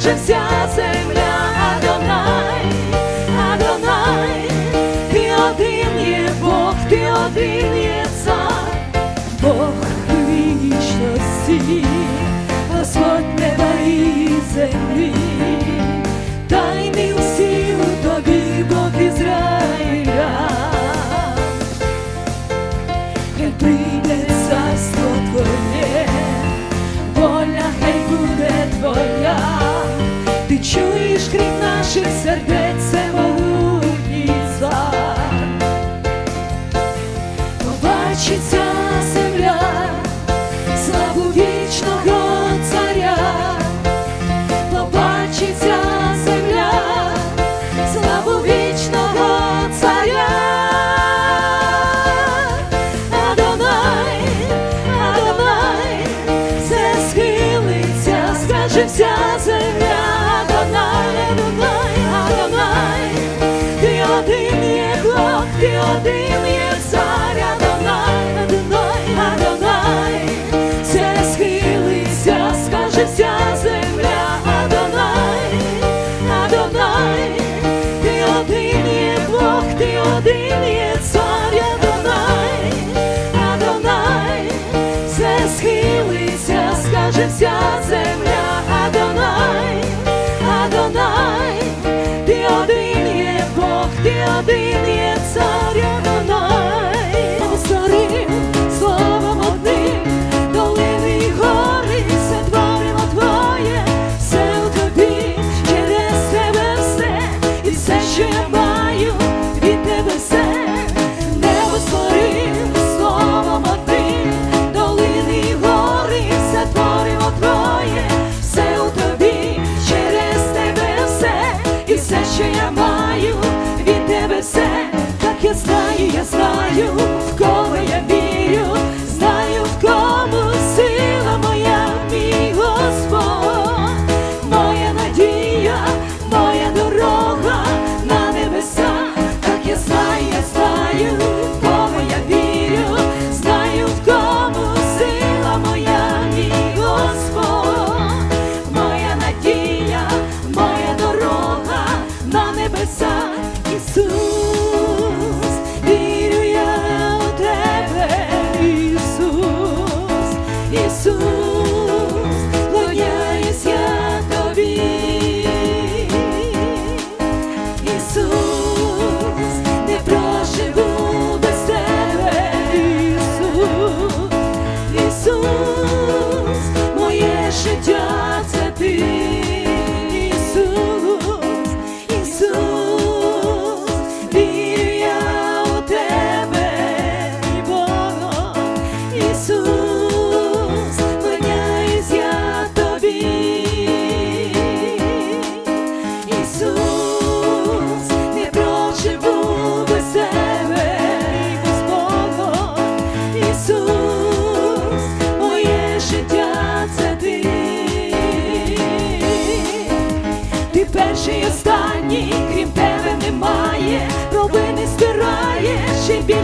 скаже вся земля, Адонай, Адонай, ти один є Бог, ти один є цар, Бог вічності, Господь неба і землі. naše srde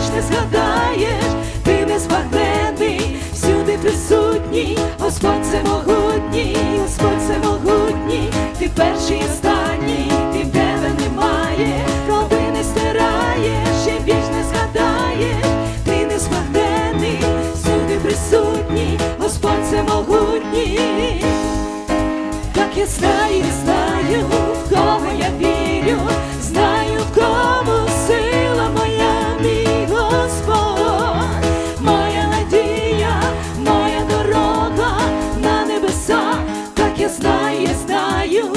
ж не згадаєш, ти не спахнений, всюди присутній, Господь це мог. знає, знаю.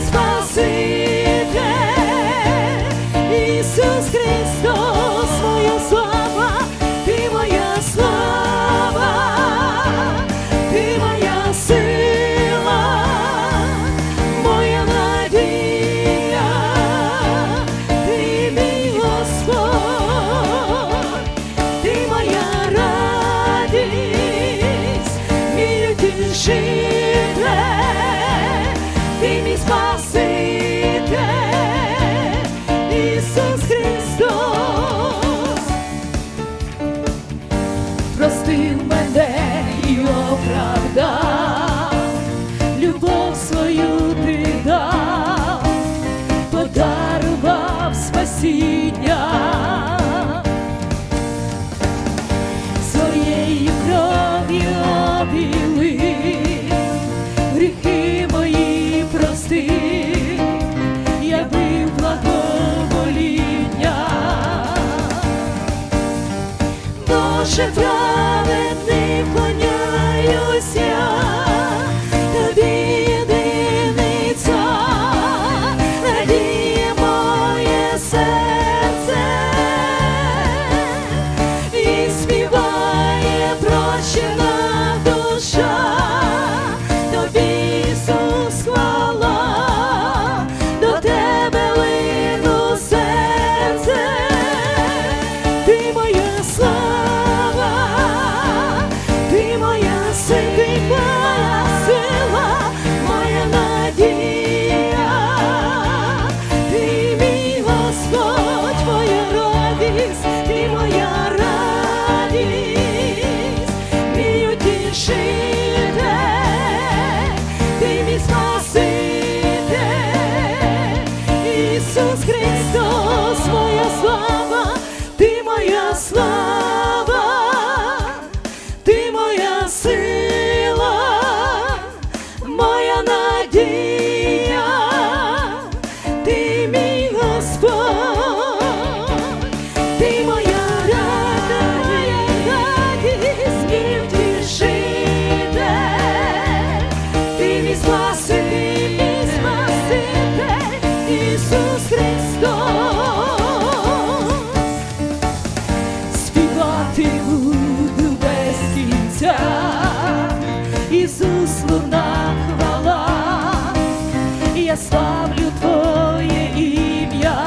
eles. Син мене і оправдав, любов свою ти дав, подарував спасіння, своєю кров'ю гріхи мої прости, я бив благовоління. Боже, славлю Твоє ім'я,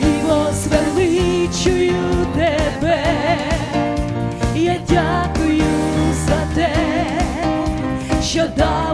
і возвеличую тебе, я дякую за те, що дав.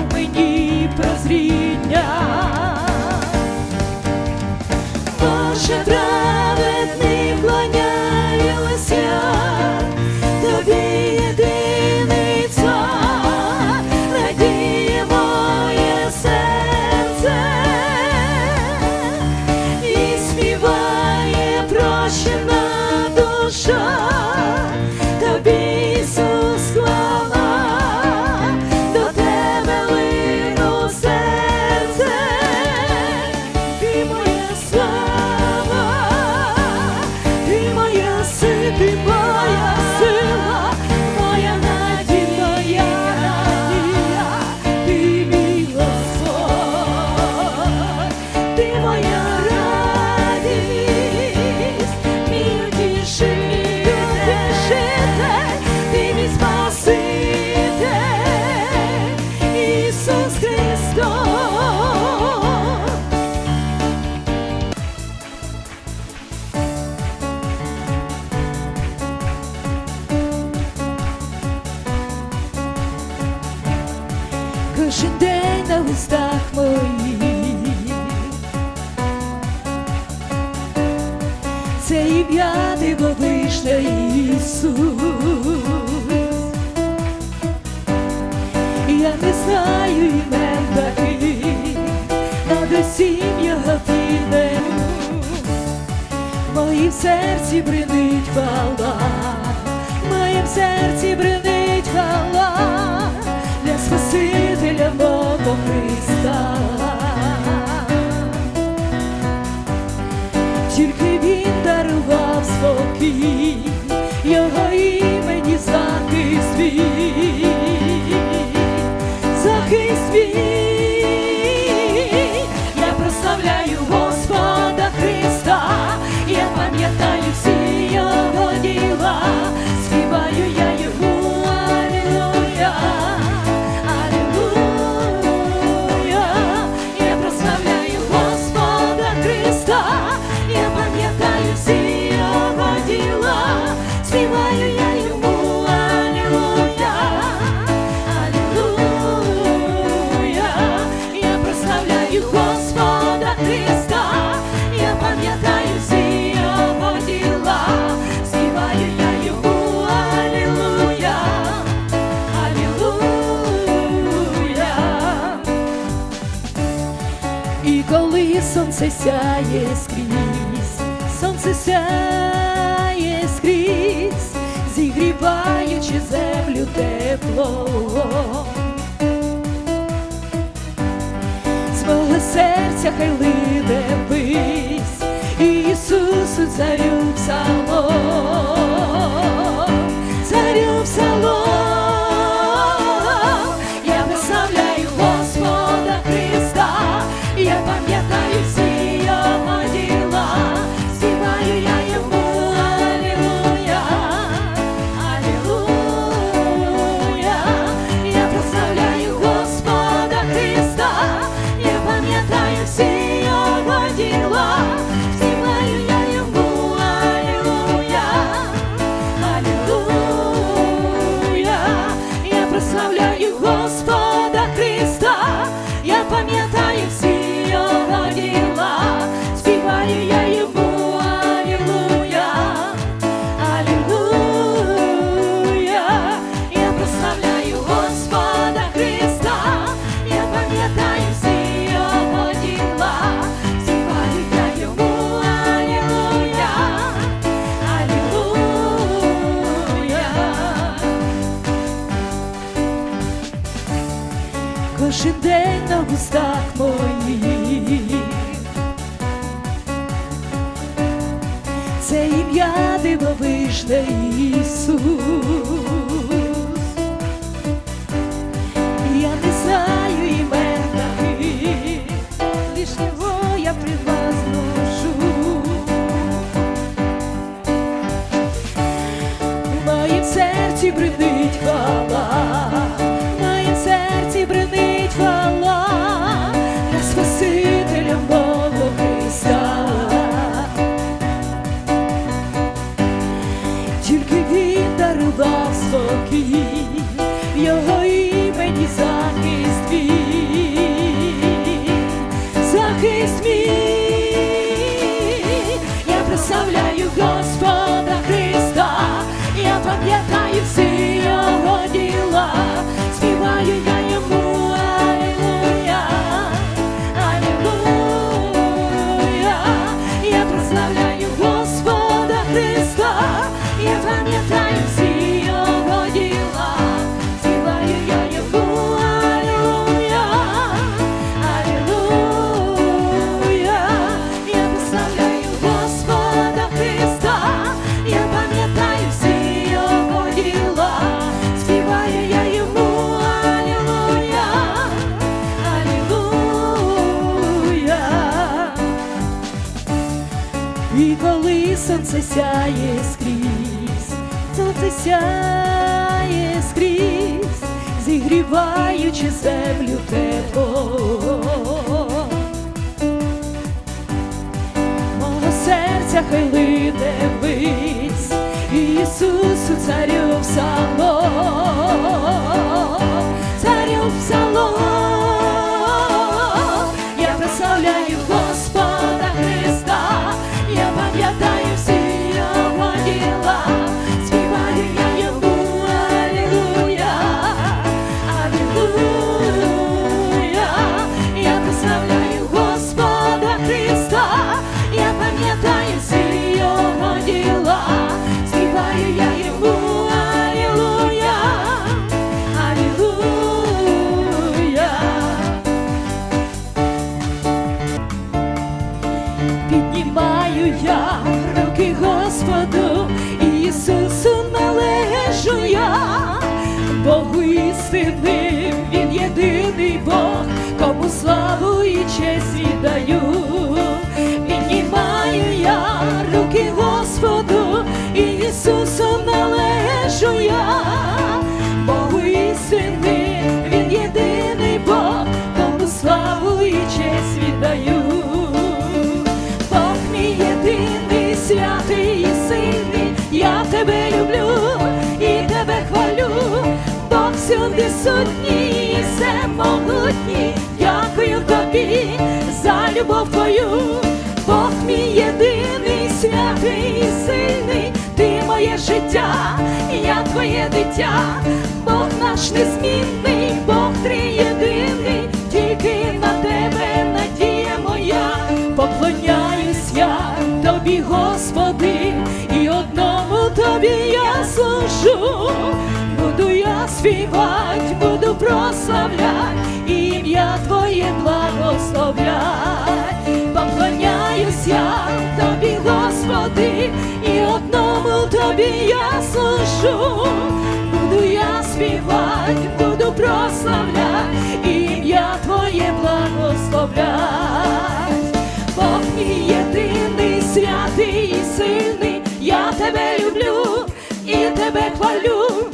Мої в серці бринить хвала, моє в серці бринить хвала для Спасителя мого Христа. Тільки він дарував спокій, його імені захист свій, захист свій. 啊。Сонце сяє скрізь, сонце сяє скрізь, зігріваючи землю тепло, з мого серця хай лине ввись, Ісусу царю псалом. на вустах моїх, це ім'я дивовижне Ісус, я не знаю імен таких, лиш його я при вас ношу. в моїм серці брини. сонце сяє скрізь, сонце сяє скрізь, зігріваючи землю тепло. Мого серця хай лине вись, Ісусу, царю в салон, царю в салон. Всюди все могутній, дякую тобі за любов твою, Бог мій єдиний, святий і сильний, ти моє життя, я твоє дитя, Бог наш незмінний, співать, буду прославлять, ім'я Твоє благословлять, поклоняюсь я тобі, Господи, і одному тобі я служу, буду я співать, буду прославлять, ім'я Твоє благословлять. Бог мій єдиний, святий і сильний, я тебе люблю і тебе хвалю,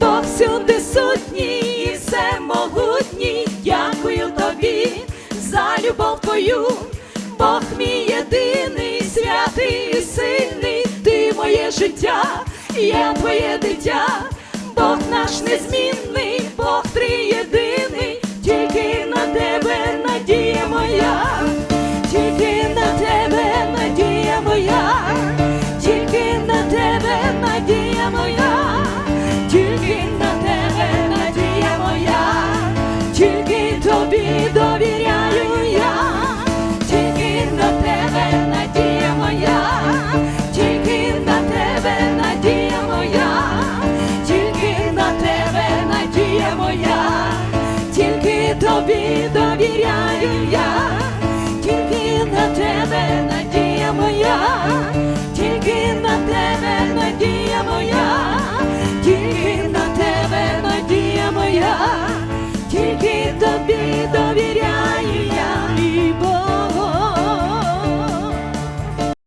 Бог всюди сутній, і всемогутній, дякую тобі за любов твою, Бог мій єдиний, святий і сильний, ти моє життя, я твоє дитя, Бог наш незмінний, Бог триєдиний,